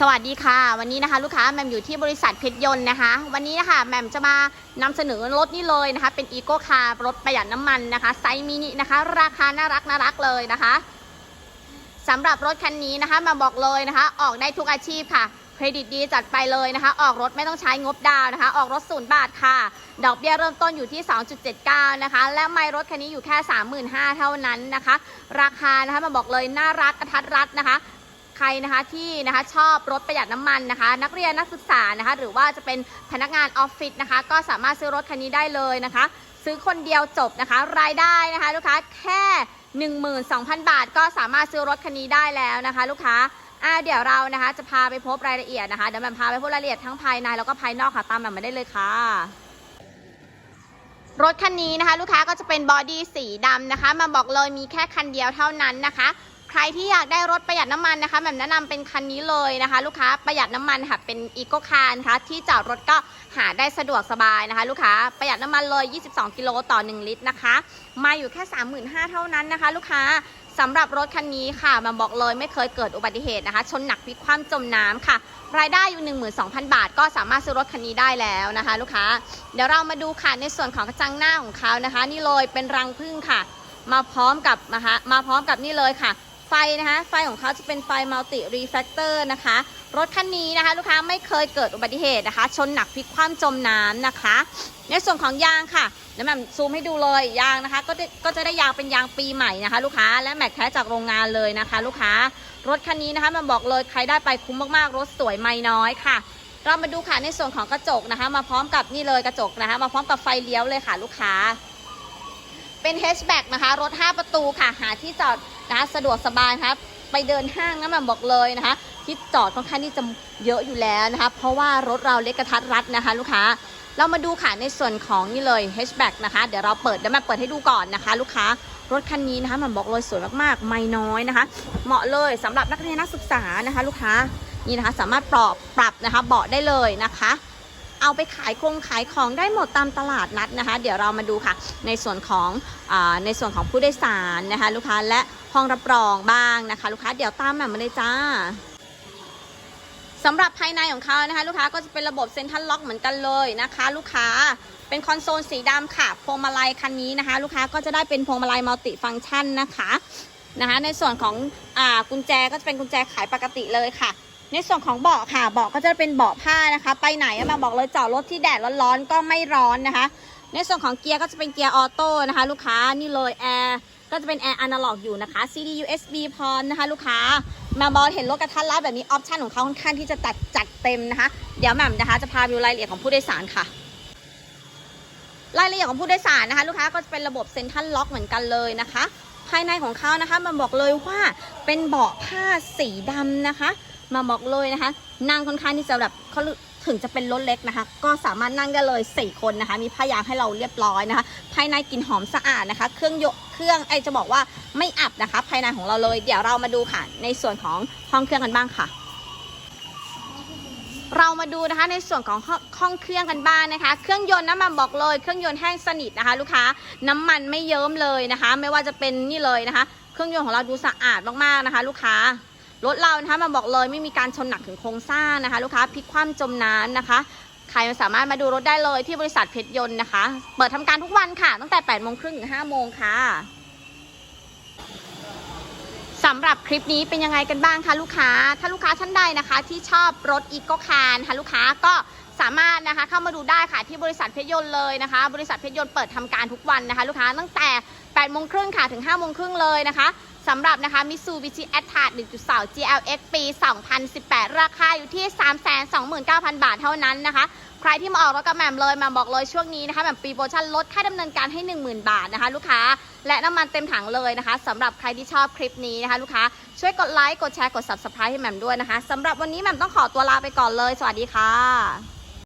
สวัสดีค่ะ วันนี้นะคะลูกค้าแหมมอยู่ที่บริษัทเพชรยนต์นะคะ วันนี้นะคะแหมมจะมานำเสนอรถนี่เลยนะคะ เป็นอีโก้คาร์รถประหยัดน้ำมันนะคะ ไซส์มินินะคะ ราคาน่ารักน่ารักเลยนะคะสำหรับรถคันนี้นะคะแหมาบอกเลยนะคะ ออกได้ทุกอาชีพค่ะ เครดิตดีจัดไปเลยนะคะ ออกรถไม่ต้องใช้งบดาวนะคะ ออกรถศูนย์บาทค่ะ ดอกเบี้ยเริ่มต้นอยู่ที่ 2.79 นะคะ และไม่รถคันนี้อยู่แค่ 35,000เท่านั้นนะคะ ราคานะคะแมาบอกเลยน่ารักกระทัดรัดนะคะ รนะคะที่นะคะชอบรถประหยัดน้ำมันนะคะ นักเรียนนักศึกษานะคะหรือว่าจะเป็นพนักงานออฟฟิศนะคะ ก็สามารถซื้อรถคันนี้ได้เลยนะคะ ซื้อคนเดียวจบนะคะ รายได้นะคะลูกค้าแค่ 12,000 บาท ก็สามารถซื้อรถคันนี้ได้แล้วนะคะ ลูกค้าอ่าเดี๋ยวเรานะคะจะพาไปพบรายละเอียดนะคะเดี๋ยวแมันพาไปพบรายละเอียดทั้งภายในแล้วก็ภายนอกค่ะตามแบบมาได้เลยค่ะรถคันนี้นะคะ ลูกค้าก็จะเป็นบอดี้สีดำนะคะมาบอกเลยมีแค่คันเดียวเท่านั้นนะคะ ใครที่อยากได้รถประหยัดน้ำมันนะคะแบบแนะนำเป็นคันนี้เลยนะคะ ลูกค้าประหยัดน้ำมันค่ะเป็นอีโกคาร์นะคะที่จอดรถก็หาได้สะดวกสบายนะคะ ลูกค้าประหยัดน้ำมันเลย 22 กิโลต่อ 1 ลิตรนะคะ มาอยู่แค่ 35,000เท่านั้นนะคะ ลูกค้าสำหรับรถคันนี้ค่ะมาบอกเลยไม่เคยเกิดอุบัติเหตุนะคะ ชนหนักพลิกคว่ำจมน้ำค่ะ รายได้อยู่ 12,000 บาท ก็สามารถซื้อรถคันนี้ได้แล้วนะคะ ลูกค้า เดี๋ยวเรามาดูค่ะในส่วนของกระจังหน้าของเขานะคะ นี่เลยเป็นรังผึ้งค่ะ มาพร้อมกับนะคะมาพร้อมกับนี่เลยค่ะ ไฟนะคะ ไฟของเขาจะเป็นไฟมัลติรีแฟกเตอร์นะคะ รถคันนี้นะคะ ลูกค้าไม่เคยเกิดอุบัติเหตุนะคะ ชนหนักพลิกคว่ำจมน้ำนะคะ ในส่วนของยางค่ะเดี๋ยวแม่ซูมให้ดูเลยยางนะคะ ก็จะก็จะได้ยางเป็นยางปีใหม่นะคะ ลูกค้าและแม็กแท้จากโรงงานเลยนะคะ ลูกค้ารถคันนี้นะคะมันบอกเลยใครได้ไปคุ้มมากๆ รถสวยไม่น้อยค่ะ เรามาดูค่ะในส่วนของกระจกนะคะ มาพร้อมกับนี่เลยกระจกนะคะ มาพร้อมกับไฟเลี้ยวเลยค่ะ ลูกค้า เป็นแฮชแบ็กนะคะ รถ 5 ประตูค่ะ หาที่จอด นะคะสะดวกสบายครับไปเดินห้างนะมันบอกเลยนะคะ ที่จอดค่อนข้างที่จะเยอะอยู่แล้วนะคะ เพราะว่ารถเราเล็กกระทัดรัดนะคะ ลูกค้าเรามาดูค่ะในส่วนของนี่เลยแฮชแบ็กนะคะ เดี๋ยวเราเปิดเดี๋ยวมาเปิดให้ดูก่อนนะคะ ลูกค้ารถคันนี้นะคะมันบอกเลยสวยมากๆ ไม่น้อยนะคะ เหมาะเลยสำหรับนักเรียนนักศึกษานะคะ ลูกค้านี่นะคะสามารถปรับปรับนะคะเบาะได้เลยนะคะ เอาไปขายคงขายของได้หมดตามตลาดนัดนะคะ เดี๋ยวเรามาดูค่ะ ในส่วนของอในส่วนของผู้โดยสารนะคะ ลูกค้าและห้องรับรองบ้างนะคะ ลูกค้าเดี๋ยวตามแบบมาเลยจ้าสำหรับภายในของเขานะคะ ลูกค้าก็จะเป็นระบบเซ็นทรัลล็อกเหมือนกันเลยนะคะ ลูกค้าเป็นคอนโซลสีดำค่ะพวงมาลัยคันนี้นะคะ ลูกค้าก็จะได้เป็นพวงมาลัยมัลติฟังก์ชันนะคะนะคะ ในส่วนของอกุญแจก็จะเป็นกุญแจขายปกติเลยค่ะ ในส่วนของเบาะค่ะเบาะก็จะเป็นเบาะผ้านะคะ ไปไหนมาบอกเลยจอดรถที่แดดร้อนๆก็ไม่ร้อนนะคะ ในส่วนของเกียร์ก็จะเป็นเกียร์ออโต้นะคะ ลูกค้านี่เลยแอร์ก็จะเป็นแอร์อนาล็อกอยู่นะคะ CD USB พร้อมนะคะลูกค้ามาบอลเห็นรถกระทัดรัดแบบนี้ออปชันของเขาค่อนข้างที่จะตัดจัดเต็มนะคะ เดี๋ยวแหม่มนะคะจะพาไปดูรายละเอียดของผู้โดยสารค่ะ รายละเอียดของผู้โดยสารนะคะ ลูกค้าก็จะเป็นระบบเซ็นทรัลล็อกเหมือนกันเลยนะคะ ภายในของเขานะคะมันบอกเลยว่าเป็นเบาะผ้าสีดำนะคะ มาบอกเลยนะคะ นั่งค่อนข้างที่จะแบบเขาถึงจะเป็นรถเล็กนะคะ ก็สามารถนั่งได้เลย 4 คนนะคะ มีผ้ายางให้เราเรียบร้อยนะคะ ภายในกลิ่นหอมสะอาดนะคะ เครื่องยกเครื่องไอจะบอกว่าไม่อับนะคะ ภายในของเราเลย เดี๋ยวเรามาดูค่ะ ในส่วนของห้องเครื่องกันบ้างค่ะเรามาดูนะคะในส่วนของห้องห้องเครื่องกันบ้างนะคะ เครื่องยนต์น้ำมันบอกเลยเครื่องยนต์แห้งสนิทนะคะ ลูกค้าน้ำมันไม่เยิ้มเลยนะคะ ไม่ว่าจะเป็นนี่เลยนะคะ เครื่องยนต์ของเราดูสะอาดมากๆนะคะ ลูกค้า รถเรานะคะมาบอกเลยไม่มีการชนหนักถึงโครงสร้างนะคะ ลูกค้าพลิกคว่ำจมน้ำนะคะใครสามารถมาดูรถได้เลยที่บริษัทเพชรยนต์นะคะ เปิดทำการทุกวันค่ะ ตั้งแต่8โมงครึ่งถึง5โมงค่ะสำหรับคลิปนี้เป็นยังไงกันบ้างคะลูกค้า ถ้าลูกค้าท่านใดนะคะ ที่ชอบรถอีโกคาร์นะคะลูกค้าก็สามารถนะคะเข้ามาดูได้ค่ะที่บริษัทเพชรยนต์เลยนะคะ บริษัทเพชรยนต์เปิดทำการทุกวันนะคะ ลูกค้าตั้งแต่ 8โมงครึ่งค่ะถึง5โมงครึ่งเลยนะคะสำหรับนะคะ Mitsubishi a t t a 1.2 GLX ปี 2018 ราคาอยู่ที่ 329,000 บาทเท่านั้นนะคะ ใครที่มาออกรถกับแหม่มเลยมาบอกเลยช่วงนี้นะคะแหม่มปีโปรโมชั่นลดค่าดำเนินการให้ 10,000 บาทนะคะ ลูกค้าและน้ำมันเต็มถังเลยนะคะสำหรับใครที่ชอบคลิปนี้นะคะ ลูกค้าช่วยกดไลค์กดแชร์กด subscribe ให้แหม่มด้วยนะคะสำหรับวันนี้แหม่มต้องขอตัวลาไปก่อนเลย สวัสดีค่ะ